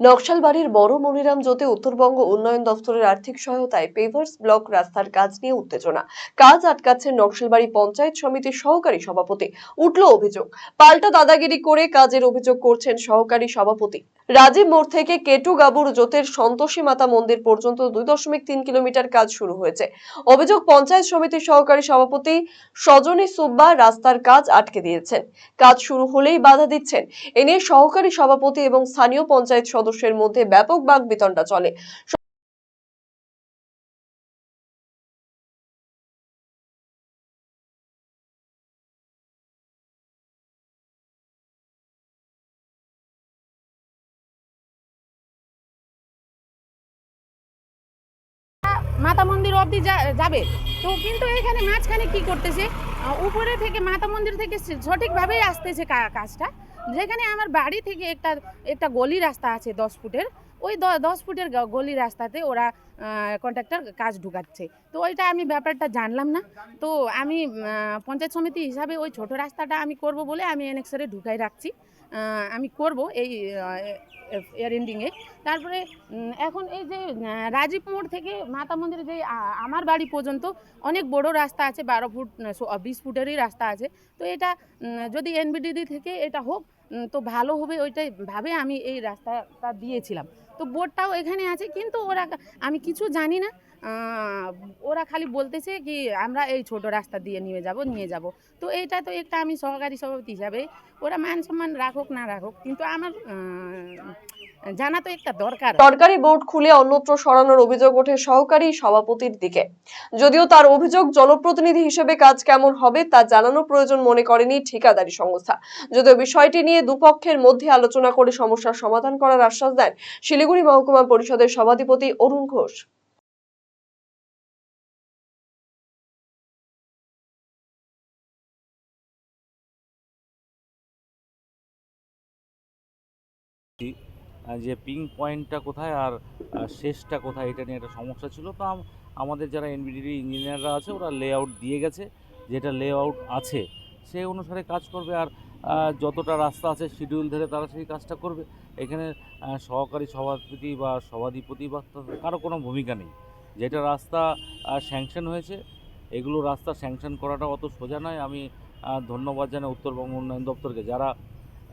নকশালবাড়ির বড় মনিরাম জ্যোতি উত্তরবঙ্গ উন্নয়ন দফতরের আর্থিক সহায়তায় পেভার্স ব্লক রাস্তার কাজ নিয়ে উত্তেজনা। কাজ আটকাচ্ছে নকশালবাড়ি পঞ্চায়েত সমিতির সহকারী সভাপতি। উঠল অভিযোগ। পাল্টা দাদাগিরি করে কাজের অভিযোগ করছেন সহকারী সভাপতি। রাজীব মোড় থেকে কেটু গাবুর জ্যোতির সন্তোষী মাতা মন্দির পর্যন্ত দুই দশমিক তিন কিলোমিটার কাজ শুরু হয়েছে। অভিযোগ পঞ্চায়েত সমিতির সহকারী সভাপতি সজনী সুব্বা রাস্তার কাজ আটকে দিয়েছেন। কাজ শুরু হলেই বাধা দিচ্ছেন। এ নিয়ে সহকারী সভাপতি এবং স্থানীয় পঞ্চায়েত সদস্যের মধ্যে ব্যাপক বাক বিতণ্ডা চলে। মাতা মন্দির অবধি যাবে। তো কিন্তু এখানে মাঝখানে কি করতেছে? উপরে থেকে মাতা মন্দির থেকে সঠিকভাবেই আসতেছে কাজটা। যেখানে আমার বাড়ি থেকে একটা একটা গলি রাস্তা আছে দশ ফুটের, ওই দশ ফুটের গলি রাস্তাতে ওরা কন্ট্রাক্টর কাজ ঢুকাচ্ছে। তো ওইটা আমি ব্যাপারটা জানলাম না। তো আমি পঞ্চায়েত সমিতি হিসাবে ওই ছোট রাস্তাটা আমি করব বলে আমি এনেক্সারে ঢুকাই রাখছি। আমি করব এই এয়ার এন্ডিংয়ে তারপরে এখন এই যে রাজীব মোড় থেকে মাতা মন্দির যে আমার বাড়ি পর্যন্ত অনেক বড় রাস্তা আছে, বারো ফুট বিশ ফুটেরই রাস্তা আছে। তো এটা যদি এনবিডিডি থেকে এটা হোক তো ভালো হবে ওইটাই ভাবে আমি এই রাস্তাটা দিয়েছিলাম। তো বোর্ডটাও এখানে আছে, কিন্তু ওরা আমি কিছু জানি না। ওরা খালি বলতেছে কি, আমরা এই ছোট রাস্তা দিয়ে নিয়ে যাব নিয়ে যাব। তো এইটা তো একটা আমি সহকারী সভাপতি হিসাবে, ওরা মান সম্মান রাখুক না রাখুক, কিন্তু আমার জানা তো একটা দরকার সরকারি বোর্ড খুলে অন্যত্র সরানোর অভিযোগ ওঠে সহকারী সভাপতির দিকে। যদিও তার অভিযোগ জনপ্রতিনিধি হিসেবে কাজ কেমন হবে তা জানানো প্রয়োজন মনে করেনি ঠিকাদারি সংস্থা। যদিও বিষয়টি নিয়ে দুপক্ষের মধ্যে আলোচনা করে সমস্যার সমাধান করার আশ্বাস দেন শিলিগুড়ি মহকুমা পরিষদের সভাধিপতি অরুণ ঘোষ। আহ, যে পিং পয়েন্টটা কোথায় আর শেষটা কোথায় এটা নিয়ে একটা সমস্যা ছিল। তো আমাদের যারা এনবিডিডি ইঞ্জিনিয়াররা আছে, ওরা লেআউট দিয়ে গেছে। যেটা লেআউট আছে, সেই অনুসারে কাজ করবে। আর যতটা রাস্তা আছে শিডিউল ধরে তারা সেই কাজটা করবে। এখানে সহকারী সভাপতি বা সভাধিপতি বা কারও কোনো ভূমিকা নেই। যেটা রাস্তা স্যাংশন হয়েছে, এগুলো রাস্তা স্যাংশন করাটা অত সোজা নয়। আমি ধন্যবাদ জানাই উত্তরবঙ্গ উন্নয়ন দপ্তরকে। যারা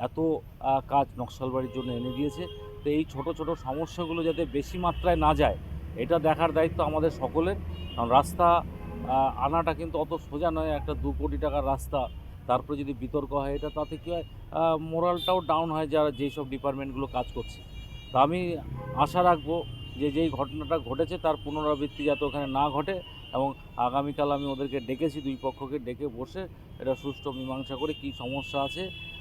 এত কাজ নকশালবাড়ির জন্য এনে দিয়েছে। তো এই ছোট ছোট সমস্যাগুলো যাতে বেশি মাত্রায় না যায়, এটা দেখার দায়িত্ব আমাদের সকলের। কারণ রাস্তা আনাটা কিন্তু অত সোজা নয়, একটা দু কোটি টাকার রাস্তা, তারপরে যদি বিতর্ক হয়, এটা তাতে কী হয় মোরালটাও ডাউন হয় যারা যেই সব ডিপার্টমেন্টগুলো কাজ করছে। তা আমি আশা রাখব যে যেই ঘটনাটা ঘটেছে, তার পুনরাবৃত্তি যাতে ওখানে না ঘটে এবং আগামীকাল আমি ওদেরকে ডেকেছি, দুই পক্ষকে ডেকে বসে এটা সুষ্ঠু মীমাংসা করে কী সমস্যা আছে